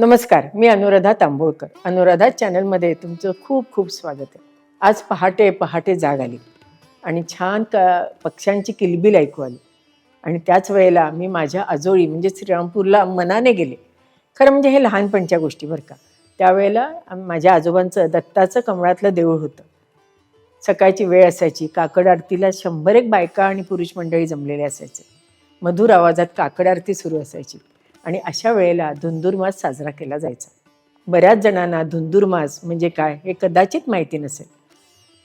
नमस्कार मी अनुराधा तांबोळकर. अनुराधा चॅनलमध्ये तुमचं खूप खूप स्वागत आहे. आज पहाटे पहाटे जाग आली आणि छान क पक्ष्यांची किलबिल ऐकू आली. आणि त्याच वेळेला मी माझ्या आजोळी म्हणजे श्रीरामपूरला मनाने गेले. खरं म्हणजे हे लहानपणच्या गोष्टी बरं का. त्यावेळेला माझ्या आजोबांचं दत्ताचं कमळातलं देऊळ होतं. सकाळची वेळ असायची काकड आरतीला शंभर एक बायका आणि पुरुष मंडळी जमलेले असायचे. मधुर आवाजात काकड आरती सुरू असायची. आणि अशा वेळेला धुंदुरमास साजरा केला जायचा. बऱ्याच जणांना धुंदुरमास म्हणजे काय हे कदाचित माहिती नसेल.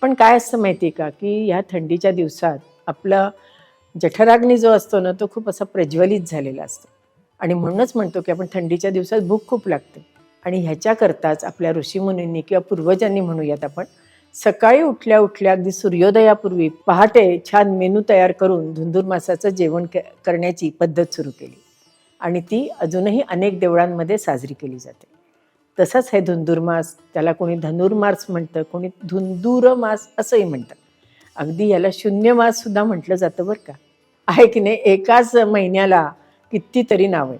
पण काय असतं माहिती आहे का? की ह्या थंडीच्या दिवसात आपला जठराग्नी जो असतो ना तो खूप असा प्रज्वलित झालेला असतो. आणि म्हणूनच म्हणतो की आपण थंडीच्या दिवसात भूक खूप लागते. आणि ह्याच्याकरताच आपल्या ऋषीमुनींनी किंवा पूर्वजांनी म्हणूयात आपण सकाळी उठल्या उठल्या अगदी सूर्योदयापूर्वी पहाटे छान मेनू तयार करून धुंदुरमासाचं जेवण करण्याची पद्धत सुरू केली. आणि ती अजूनही अनेक देवळांमध्ये साजरी केली जाते. तसंच हे धुंदुरमास त्याला कोणी धनुर्मास म्हणतं कोणी धुंदुरमास असंही म्हणतं अगदी याला शून्य मास सुद्धा म्हटलं जातं बरं का. आहे की नाही? एकाच महिन्याला कितीतरी नाव. आहे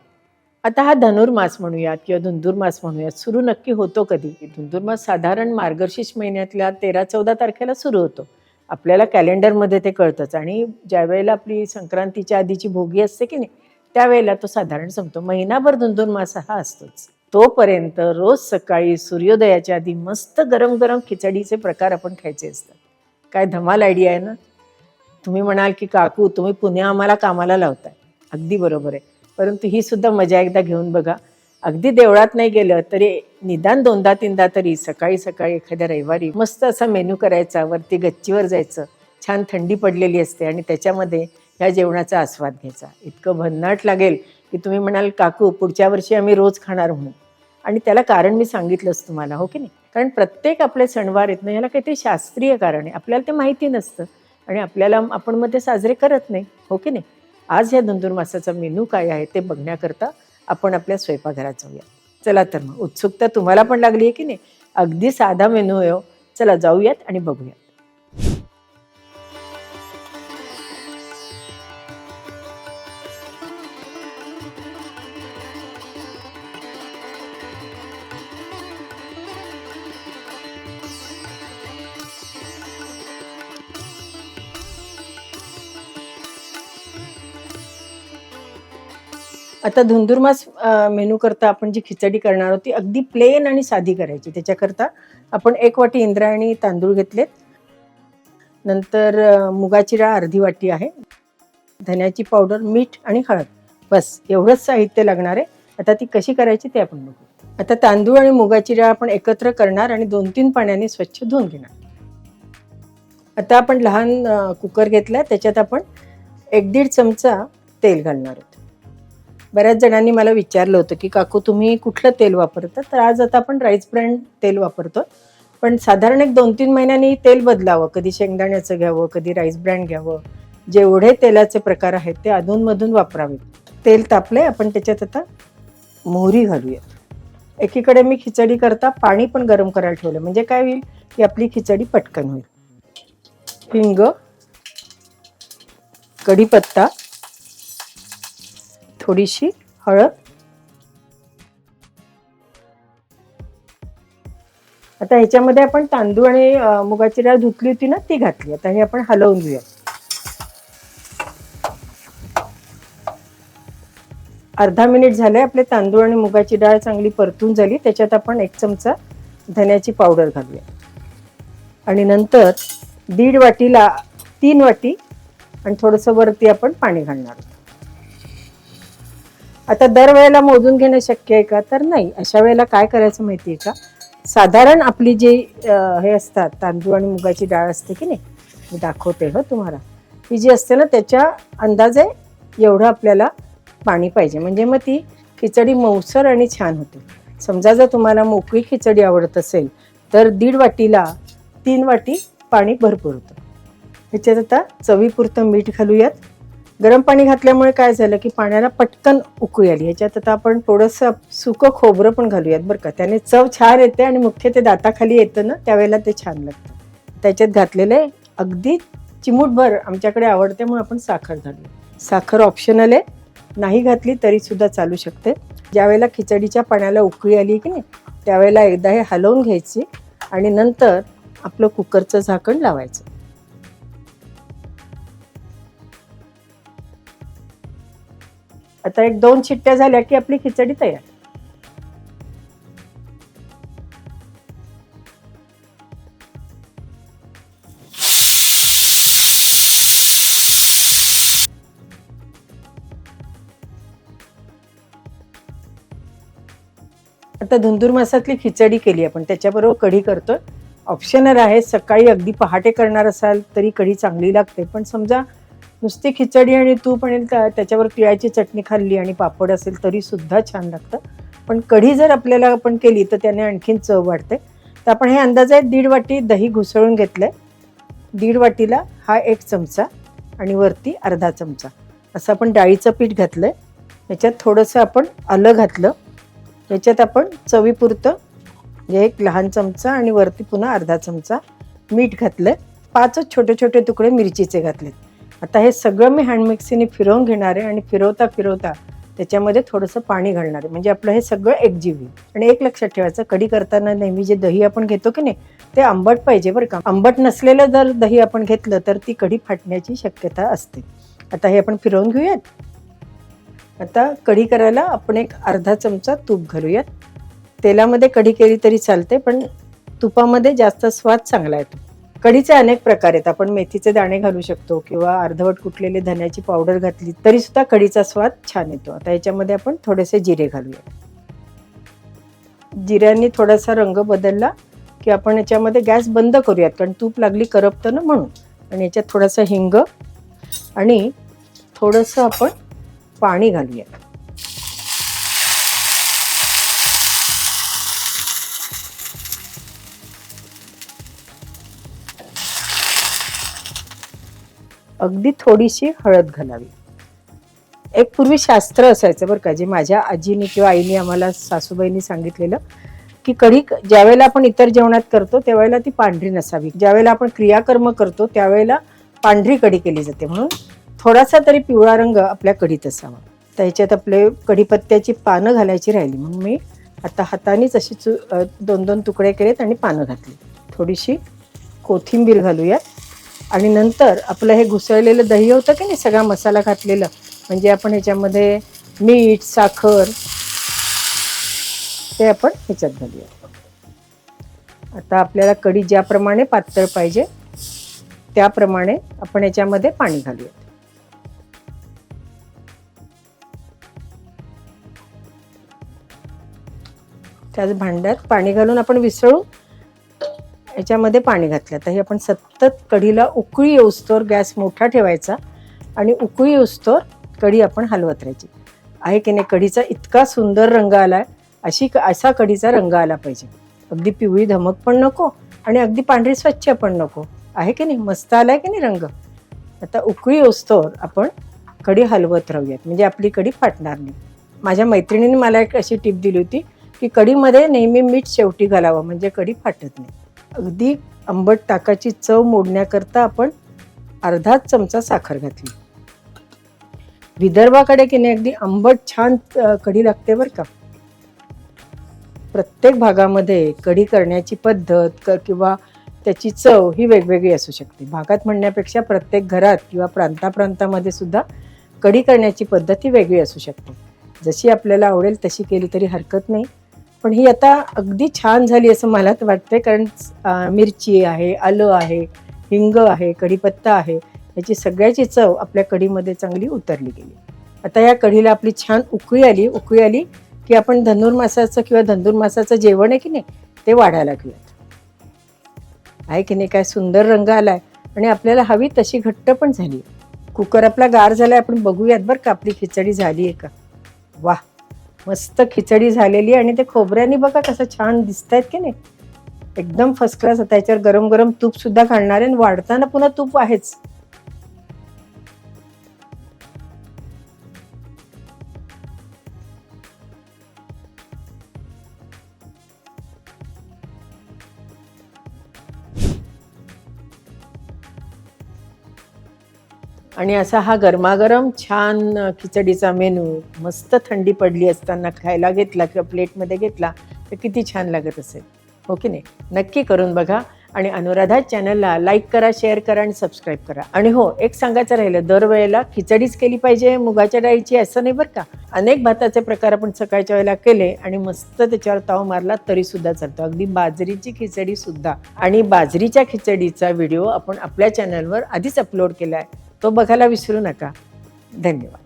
आता हा धनुर्मास म्हणूयात किंवा धुंदुरमास म्हणूयात सुरू नक्की होतो कधी? धुंदुरमास साधारण मार्गशीर्ष महिन्यातल्या तेरा चौदा तारखेला सुरू होतो. आपल्याला कॅलेंडरमध्ये ते कळतंच. आणि ज्या वेळेला आपली संक्रांतीच्या आधीची भोगी असते की नाही त्यावेळेला तो साधारण संपतो महिनाभर धुंदुरमास हा असतोच. तोपर्यंत रोज सकाळी सूर्योदयाच्या आधी मस्त गरम गरम खिचडीचे प्रकार आपण खायचे असतात. काय धमाल आयडिया आहे ना? तुम्ही म्हणाल की काकू तुम्ही पुण्या आम्हाला कामाला लावताय. अगदी बरोबर आहे. परंतु ही सुद्धा मजा एकदा घेऊन बघा. अगदी देवळात नाही गेलं तरी निदान दोनदा तीनदा तरी सकाळी सकाळी एखाद्या रविवारी मस्त असा मेनू करायचा वरती गच्चीवर जायचं छान थंडी पडलेली असते आणि त्याच्यामध्ये ह्या जेवणाचा आस्वाद घ्यायचा. इतकं भन्नाट लागेल की तुम्ही म्हणाल काकू पुढच्या वर्षी आम्ही रोज खाणार म्हणून. आणि त्याला कारण मी सांगितलंच तुम्हाला हो की नाही? कारण प्रत्येक आपले सणवार आहेत ना ह्याला काहीतरी शास्त्रीय कारण आहे. आपल्याला ते माहिती नसतं आणि आपल्याला आपण मग ते साजरे करत नाही हो की नाही? आज ह्या धुंदुरमासाचा मेनू काय आहे ते बघण्याकरता आपण आपल्या स्वयंपाकघरात जाऊया. चला तर मग उत्सुकता तुम्हाला पण लागली आहे की नाही? अगदी साधा मेनू आहे हो. चला जाऊयात आणि बघूयात. आता धुंदुरमास मेनू करता आपण जी खिचडी करणार आहोत ती अगदी प्लेन आणि साधी करायची. त्याच्याकरता आपण एक वाटी इंद्रायणी तांदूळ घेतलेत. नंतर मुगाची डाळ अर्धी वाटी आहे. धन्याची पावडर मीठ आणि हळद. बस एवढंच साहित्य लागणार आहे. आता ती कशी करायची ते आपण बघू. आता तांदूळ आणि मुगाची डाळ आपण एकत्र करणार आणि दोन तीन पाण्याने स्वच्छ धुवून घेणार. आता आपण लहान कुकर घेतला त्याच्यात आपण एक दीड चमचा तेल घालणार आहोत. बऱ्याच जणांनी मला विचारलं होतं की काकू तुम्ही कुठलं तेल वापरता? तर आज आता आपण राईस ब्रँड तेल वापरतो. पण साधारण एक दोन तीन महिन्यांनी तेल बदलावं. कधी शेंगदाण्याचं घ्यावं कधी राईस ब्रँड घ्यावं. जेवढे तेलाचे प्रकार आहेत ते अधूनमधून वापरावेत तेल तापले आपण त्याच्यात आता मोहरी घालूयात. एकीकडे मी खिचडी करता पाणी पण गरम करायला ठेवलं. म्हणजे काय होईल? की आपली खिचडी पटकन होईल. हिंग कढीपत्ता थोडीशी हळद. आता ह्याच्यामध्ये आपण तांदूळ आणि मुगाची डाळ धुतली होती ना ती घातली. आता हे आपण हलवून घेऊया. अर्धा मिनिट झाले आपले तांदूळ आणि मुगाची डाळ चांगली परतून झाली. त्याच्यात आपण एक चमचा धन्याची पावडर घालूया. आणि नंतर दीड वाटीला तीन वाटी आणि थोडंसं वरती आपण पाणी घालणार आहोत. आता दरवेळेला मोजून घेणं शक्य आहे का? तर नाही. अशा वेळेला काय करायचं माहिती आहे का? साधारण आपली जी हे असतात तांदूळ आणि मुगाची डाळ असते की नाही? मी दाखवते हो तुम्हाला. ही जी असते ना त्याच्या अंदाजे एवढं आपल्याला पाणी पाहिजे. म्हणजे मग ती खिचडी मऊसर आणि छान होते. समजा जर तुम्हाला मोकळी खिचडी आवडत असेल तर दीड वाटीला तीन वाटी पाणी भरपूर होतं. ह्याच्यात आता चवीपुरतं मीठ घालूयात. गरम पाणी घातल्यामुळे काय झालं की पाण्याला पटकन उकळी आली. ह्याच्यात आता आपण थोडंसं सुकं खोबरं पण घालूयात बरं का. त्याने चव छान येते आणि मुख्य ते दाताखाली येतं ना त्यावेळेला ते छान लागतं. त्याच्यात घातलेलं आहे अगदी चिमूटभर आमच्याकडे आवडते म्हणून आपण साखर घालू साखर ऑप्शनल आहे. नाही घातली तरी सुद्धा चालू शकते. ज्यावेळेला खिचडीच्या पाण्याला उकळी आली की नाही त्यावेळेला एकदा हे हलवून घ्यायची आणि नंतर आपलं कुकरचं झाकण लावायचं. आता एक दोन शिट्ट्या झाल्या की आपली खिचडी तयार. आता धुंदूर मासातली खिचडी केली आपण त्याच्याबरोबर कढी करतोय. ऑप्शनल आहे सकाळी अगदी पहाटे करणार असाल तरी कढी चांगली लागते पण समजा नुसती खिचडी आणि तूप आणि त्याच्यावर तिळाची चटणी खाल्ली आणि पापड असेल तरी सुद्धा छान लागतं. पण कढी जर आपल्याला आपण केली तर त्याने आणखीन चव वाढते. तर आपण हे अंदाजे दीड वाटी दही घुसळून घेतलंय. दीड वाटीला हा एक चमचा आणि वरती अर्धा चमचा. असं आपण डाळीचं पीठ घातलंय. याच्यात थोडंसं आपण आलं घातलं. याच्यात आपण चवीपुरतं म्हणजे एक लहान चमचा आणि वरती पुन्हा अर्धा चमचा मीठ घातलंय. पाचच छोटे छोटे तुकडे मिरचीचे घातलेत. आता हे सगळं मी हँडमिक्सीने फिरवून घेणार आहे आणि फिरवता फिरवता त्याच्यामध्ये थोडंसं पाणी घालणार आहे. म्हणजे आपलं हे सगळं एकजीव. होईल आणि एक लक्षात ठेवायचं कढी करताना नेहमी जे दही आपण घेतो की नाही ते आंबट पाहिजे बरं का. आंबट नसलेलं जर दही आपण घेतलं तर ती कढी फाटण्याची शक्यता असते. आता हे आपण फिरवून घेऊयात. आता कढी करायला आपण एक अर्धा चमचा तूप घालूयात. तेलामध्ये कढी केली तरी चालते पण तुपामध्ये जास्त स्वाद चांगला येतो. कढीचे अनेक प्रकार आहेत. आपण मेथीचे दाणे घालू शकतो किंवा अर्धवट कुटलेले धन्याची पावडर घातली तरी सुद्धा कढीचा स्वाद छान येतो. आता याच्यामध्ये आपण थोडेसे जिरे घालूया. जिऱ्यांनी थोडासा रंग बदलला की आपण याच्यामध्ये गॅस बंद करूयात कारण तूप लागली करपतं ना म्हणून. आणि याच्यात थोडासा हिंग आणि थोडंसं आपण पाणी घालूया अगदी थोडीशी हळद घालावी. एक पूर्वी शास्त्र असायचं बरं का जे माझ्या आजीने किंवा आईने आम्हाला सासूबाईंनी सांगितलेलं की कढी ज्यावेळेला आपण इतर जेवणात करतो त्यावेळेला ती पांढरी नसावी. ज्यावेळेला आपण क्रियाकर्म करतो त्यावेळेला पांढरी कढी केली जाते. म्हणून थोडासा तरी पिवळा रंग आपल्या कढीत असावा. तर ह्याच्यात आपले कढीपत्त्याची पानं घालायची राहिली. म्हणून मी आता हातानेच अशी चु दोन दोन तुकडे केलेत आणि पानं घातली. थोडीशी कोथिंबीर घालूयात. आणि नंतर आपलं हे घुसळलेलं दही होतं की नाही सगळा मसाला घातलेलं. म्हणजे आपण ह्याच्यामध्ये मीठ साखर ते आपण ह्याच्यात घालूया. आता आपल्याला कढी ज्याप्रमाणे पातळ पाहिजे त्याप्रमाणे आपण याच्यामध्ये पाणी घालूया. त्याच भांड्यात पाणी घालून आपण विसळू याच्यामध्ये पाणी घातलं. तर हे आपण सतत कढीला उकळी येऊस्तोर गॅस मोठा ठेवायचा आणि उकळी येऊस्तोर कढी आपण हलवत राहायची. आहे की नाही? कढीचा इतका सुंदर रंग आला आहे अशी असा कढीचा रंग आला पाहिजे. अगदी पिवळी धमक पण नको आणि अगदी पांढरी स्वच्छ पण नको. आहे की नाही? मस्त आलाय की नाही रंग? आता उकळी येऊस्तोर आपण कढी हलवत राहूयात. म्हणजे आपली कढी फाटणार नाही. माझ्या मैत्रिणीने मला एक अशी टीप दिली होती की कढीमध्ये नेहमी मीठ शेवटी घालावं. म्हणजे कढी फाटत नाही. अगदी आंबट ताकाची चव मोडण्याकरता आपण अर्धाच चमचा साखर घातली. विदर्भाकडे की नाही अगदी आंबट छान कढी लागते बरं का. प्रत्येक भागामध्ये कढी करण्याची पद्धत किंवा त्याची चव ही वेगवेगळी असू शकते. भागात म्हणण्यापेक्षा प्रत्येक घरात किंवा प्रांताप्रांतामध्ये सुद्धा कढी करण्याची पद्धत ही वेगळी असू शकते. जशी आपल्याला आवडेल तशी केली तरी हरकत नाही. पण ही आता अगदी छान झाली असं मला तर वाटतंय कारण मिरची आहे आलं आहे हिंग आहे कढीपत्ता आहे याची सगळ्याची चव आपल्या कढीमध्ये चांगली उतरली गेली. आता या कढीला आपली छान उकळी आली उकळी आली की आपण धनुर्मासाचं किंवा धनुर्मासाचं जेवण आहे की नाही ते वाढायला घेऊयात आहे की नाही? काय सुंदर रंग आलाय आणि आपल्याला हवी तशी घट्ट पण झाली. कुकर आपला गार झालाय आपण बघूयात बरं का आपली खिचडी झाली आहे का? वाह! मस्त खिचडी झालेली आहे आणि ते खोबऱ्याने बघा कसं छान दिसत आहेत की नाही. एकदम फर्स्ट क्लास आता गरम गरम तूप सुद्धा घालणार आहे आणि वाढताना पुन्हा तूप आहेच. आणि असा हा गरमागरम छान खिचडीचा मेनू मस्त थंडी पडली असताना खायला घेतला किंवा प्लेटमध्ये घेतला तर किती छान लागत असेल. हो की नाही? नक्की करून बघा आणि अनुराधा चॅनलला लाईक करा शेअर करा आणि सबस्क्राईब करा. आणि हो एक सांगायचं राहिलं दरवेळेला खिचडीच केली पाहिजे मुगाच्या डाळीची असं नाही बरं का? अनेक भाताचे प्रकार आपण सकाळच्या वेळेला केले आणि मस्त त्याच्यावर ताव मारला तरी सुद्धा चालतो. अगदी बाजरीची खिचडी सुद्धा आणि बाजरीच्या खिचडीचा व्हिडिओ आपण आपल्या चॅनलवर आधीच अपलोड केला आहे. तो बघायला विसरू नका. धन्यवाद.